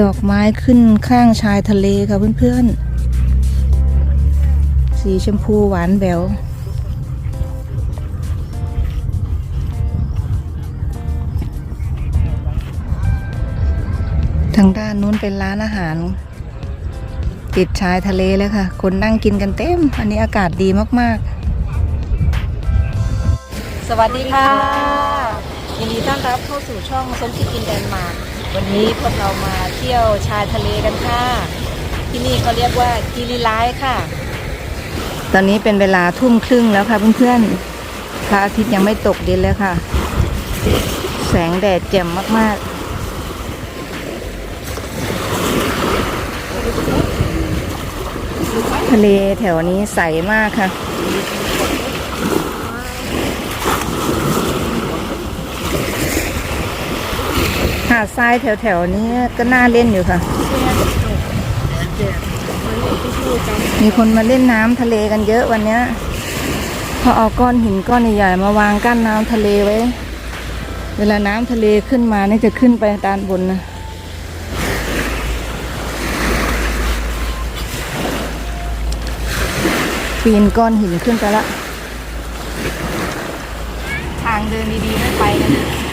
ดอกไม้ขึ้นข้างชายทะเลค่ะเพื่อนๆ สีชมพูหวานแหววทางด้านนู้นเป็นร้านอาหาร ติดชายทะเลเลยค่ะ คนนั่งกินกันเต็ม อันนี้อากาศดีมากๆ สวัสดีค่ะ ยินดีต้อนรับเข้าสู่ช่องสมคิดกินแดนมาร์ก วันนี้พวกเรามาเที่ยวชายทะเลกันค่ะ ที่นี่เขาเรียกว่ากิริไลค่ะ ตอนนี้เป็นเวลาทุ่มครึ่งแล้วค่ะเพื่อนๆพระอาทิตย์ยังไม่ตกดินเลยค่ะ แสงแดดแจ่มมากๆทะเลแถวนี้ใสมากค่ะาดทรายแถวๆนี้ก็น่าเล่นอยู่ค่ะ มีคนมาเล่นน้ำทะเลกันเยอะวันนี้พอเอาก้อนหินก้อนใหญ่ๆมาวางกั้นน้ำทะเลไว้ เวลาน้ำทะเลขึ้นมานี่จะขึ้นไปด้านบนนะปีนก้อนหินขึ้นไปละ ทางเดินดีๆไม่ไปกัน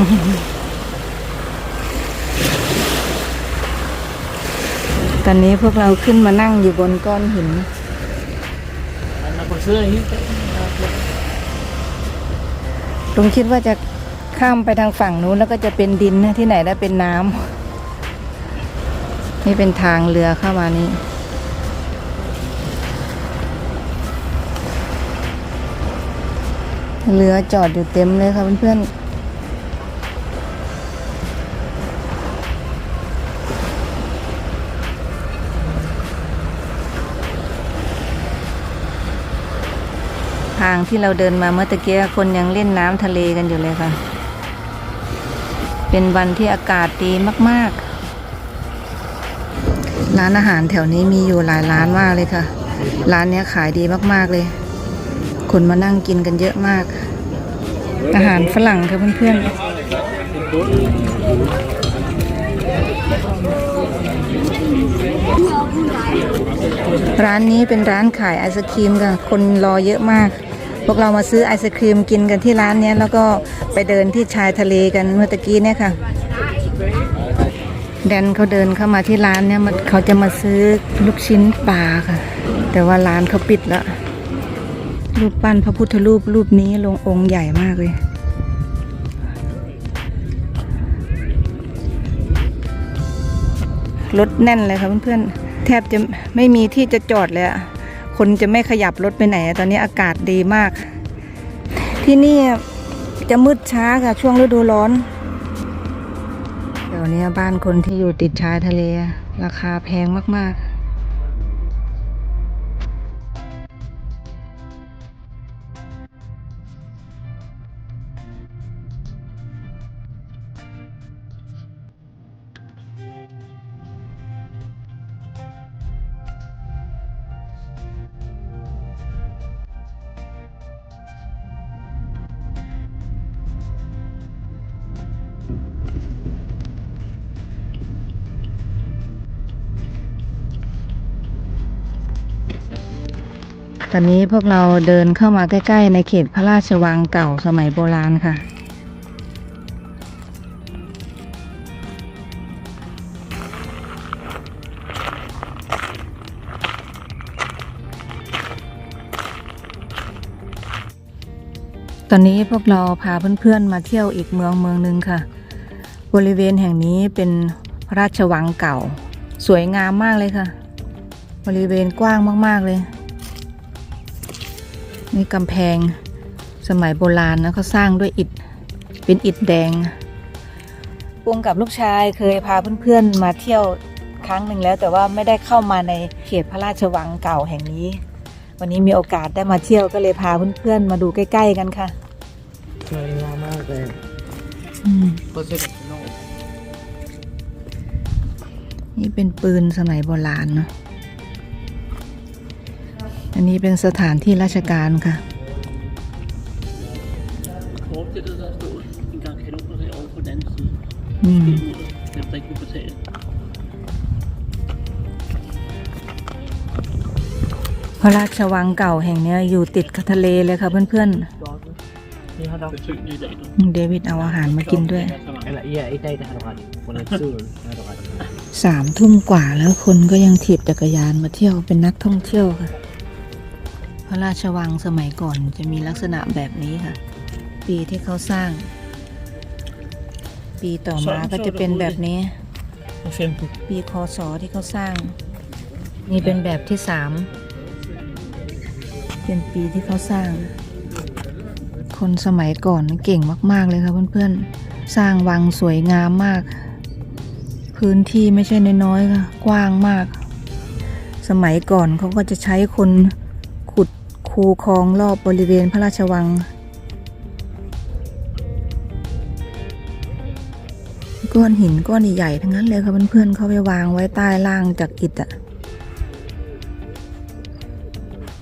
ตอนนี้พวกเราขึ้นมานั่งอยู่บนก้อนหิน ลุงคิดว่าจะข้ามไปทางฝั่งนู้นแล้วก็จะเป็นดินนะที่ไหนได้เป็นน้ำนี่เป็นทางเรือเข้ามานี่เรือจอดอยู่เต็มเลยค่ะเพื่อนๆางที่เราเดินมาเมื่อตะกี้คนยังเล่นน้ำทะเลกันอยู่เลยค่ะ เป็นวันที่อากาศดีมาก ๆ ร้านอาหารแถวนี้มีอยู่หลายร้านมากเลยค่ะ ร้านนี้ขายดีมาก ๆ เลย คนมานั่งกินกันเยอะมาก อาหารฝรั่งค่ะเพื่อน ๆร้านนี้เป็นร้านขายไอศครีมค่ะ คนรอเยอะมาก วกเรามาซื้อไอศครีมกินกันที่ร้านเนี้ยแล้วก็ไปเดินที่ชายทะเลกันเมื่อตะกี้เนี่ยค่ะแดนเขาเดินเข้ามาที่ร้านเนี่ยมันเขาจะมาซื้อลูกชิ้นปลาค่ะ แต่ว่าร้านเขาปิดแล้วรูปปั้นพระพุทธรูปรูปนี้ลงองค์ใหญ่มากเลย รถแน่นเลยค่ะเพื่อนๆแทบจะไม่มีที่จะจอดเลยอะ คนจะไม่ขยับรถไปไหนอะตอนนี้อากาศดีมาก ที่นี่จะมืดช้าค่ะ ช่วงฤดูร้อนเดี๋ยวนี้บ้านคนที่อยู่ติดชายทะเล ราคาแพงมากๆ ตอนนี้พวกเราเดินเข้ามาใกล้ๆ ในเขตพระราชวังเก่าสมัยโบราณค่ะ ตอนนี้พวกเราพาเพื่อนๆมาเที่ยวอีกเมืองเมืองหนึ่งค่ะ บริเวณแห่งนี้เป็นพระราชวังเก่า สวยงามมากเลยค่ะ บริเวณกว้างมากๆเลย นี่กำแพงสมัยโบราณนะเขาสร้างด้วยอิฐเป็นอิฐแดงปุงกับลูกชายเคยพาเพื่อนๆมาเที่ยวครั้งหนึ่งแล้ว แต่ว่าไม่ได้เข้ามาในเขตพระราชวังเก่าแห่งนี้ วันนี้มีโอกาสได้มาเที่ยวก็เลยพาเพื่อนๆมาดูใกล้ ๆ กันค่ะสวยงามมากเลยอืมโปรเจกต์โนนี่เป็นปืนสมัยโบราณเนาะ อันนี้เป็นสถานที่ราชการค่ะ อืมพระราชวังเก่าแห่งนี้อยู่ติดกับทะเลเลยค่ะเพื่อนๆ เดวิดเอาอาหารมากินด้วย สามทุ่มกว่าแล้วคนก็ยังถีบจักรยานมาเที่ยวเป็นนักท่องเที่ยวค่ะ ระราชวังสมัยก่อนจะมีลักษณะแบบนี้ค่ะ ปีที่เขาสร้าง ปีต่อมาก็จะเป็นแบบนี้ ปีคศที่เขาสร้าง นี่เป็นแบบที่สามเป็นปีที่เขาสร้าง คนสมัยก่อนเก่งมาก ๆ เลยค่ะเพื่อนๆ สร้างวังสวยงามมาก พื้นที่ไม่ใช่น้อยๆค่ะ กว้างมาก สมัยก่อนเขาก็จะใช้คน คูคลองรอบบริเวณพระราชวัง ก้อนหินก้อนใหญ่ๆทั้งนั้นเลยค่ะเพื่อนๆเขาไปวางไว้ใต้ล่างจากอิฐอะ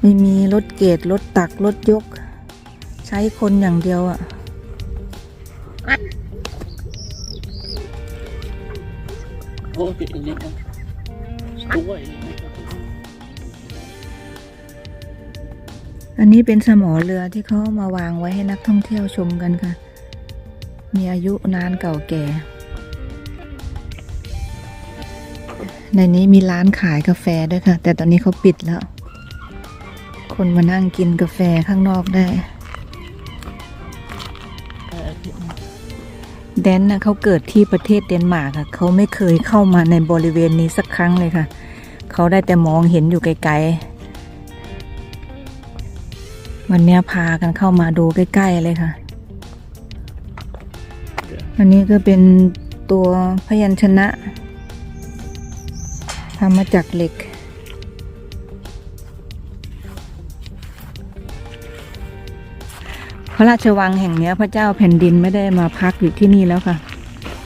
ไม่มีรถเกตรถตักรถยก ใช้คนอย่างเดียวอะ Hvor er det elenger? Store elenger. อันนี้เป็นสมอเรือที่เขามาวางไว้ให้นักท่องเที่ยวชมกันค่ะ มีอายุนานเก่าแก่ ในนี้มีร้านขายกาแฟด้วยค่ะ แต่ตอนนี้เขาปิดแล้ว คนมานั่งกินกาแฟข้างนอกได้ แดนนะเขาเกิดที่ประเทศเดนมาร์กค่ะ เขาไม่เคยเข้ามาในบริเวณนี้สักครั้งเลยค่ะ เขาได้แต่มองเห็นอยู่ไกลๆ วันเนี้ยพากันเข้ามาดูใกล้ ๆ เลยค่ะ อันนี้ก็เป็นตัวพยัญชนะทำมาจากเหล็ก พระราชวังแห่งเนี้ยพระเจ้าแผ่นดินไม่ได้มาพักอยู่ที่นี่แล้วค่ะ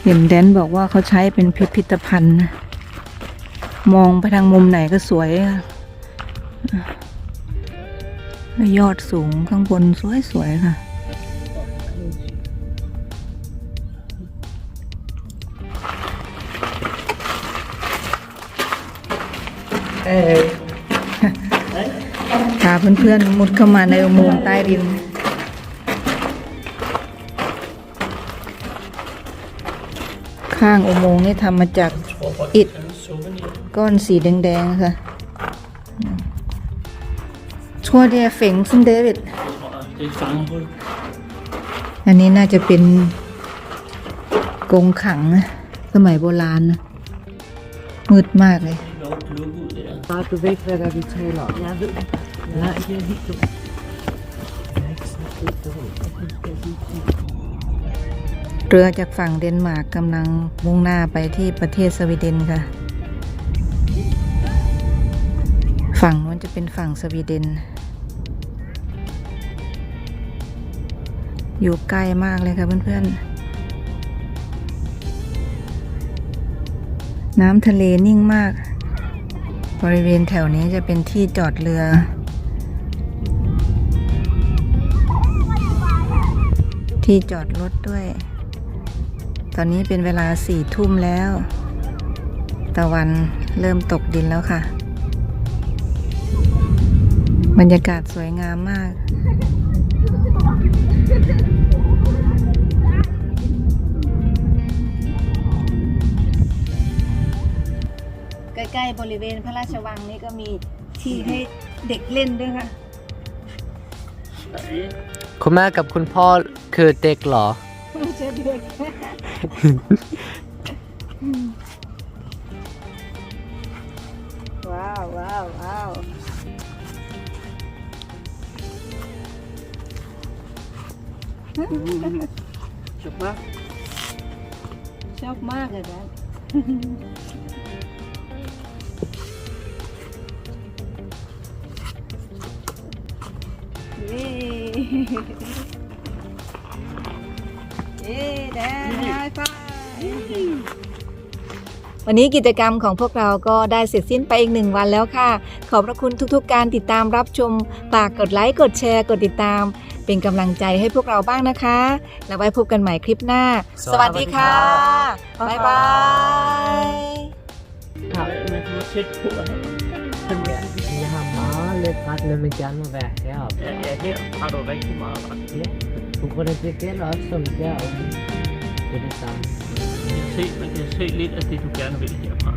เห็นแดนบอกว่าเขาใช้เป็นพิพิธภัณฑ์นะมองไปทางมุมไหนก็สวยค่ะแล้ว ยอดสูงข้างบนสวยๆค่ะ พาเพื่อนๆมุดเข้ามาในอุโมงค์ใต้ดิน ข้างอุโมงค์นี่ทำมาจากอิฐก้อนสีแดงๆค่ะ ชัวเดียเฝงซึ่งเดวิด Jeg tror, det er et fangehul. อันนี้น่าจะเป็นกรงขังนะสมัยโบราณนะมืดมากเลย Lov at lukke ud der. Bare du ved hvad der vi taler om Jeg ved det. Nej det er helt dumt Jeg har ikke sagt det til ham. เรือจากฝั่งเดนมาร์กกำลังมุ่งหน้าไปที่ประเทศสวีเดนค่ะ ฝั่งนู้นจะเป็นฝั่งสวีเดน อยู่ใกล้มากเลยค่ะเพื่อนๆ น้ำทะเลนิ่งมาก บริเวณแถวนี้จะเป็นที่จอดเรือ ที่จอดรถด้วย ตอนนี้เป็นเวลาสี่ทุ่มแล้ว ตะวันเริ่มตกดินแล้วค่ะ บรรยากาศสวยงามมาก ใกล้ๆบริเวณพระราชวังนี้ก็มีที่ให้เด็กเล่นด้วยค่ะ Nej. คุณแม่กับคุณพ่อคือเด็กเหรอ ไม่ใช่เด็ก ว้าวว้าวว้าว Chụp bác. ชอบมากเลยนะเย้เย้แดนไฮไฟวันนี้กิจกรรมของพวกเราก็ได้เสร็จสิ้นไปอีกหนึ่งวันแล้วค่ะ ขอบพระคุณทุกๆการติดตามรับชมฝากกดไลค์ กดแชร์ กดติดตาม เป็นกำลังใจให้พวกเราบ้างนะคะ แล้วไว้พบกันใหม่คลิปหน้า สวัสดีค่ะ บ๊ายบาย Med med tæt på her. Jeg har meget let ret, men man gerne må være heroppe. Ja, ja, her har du rigtig meget ret. Ja, på grund af det gælder også som deroppe. Det er det samme. Man kan se, man kan se lidt af det, du gerne vil herfra.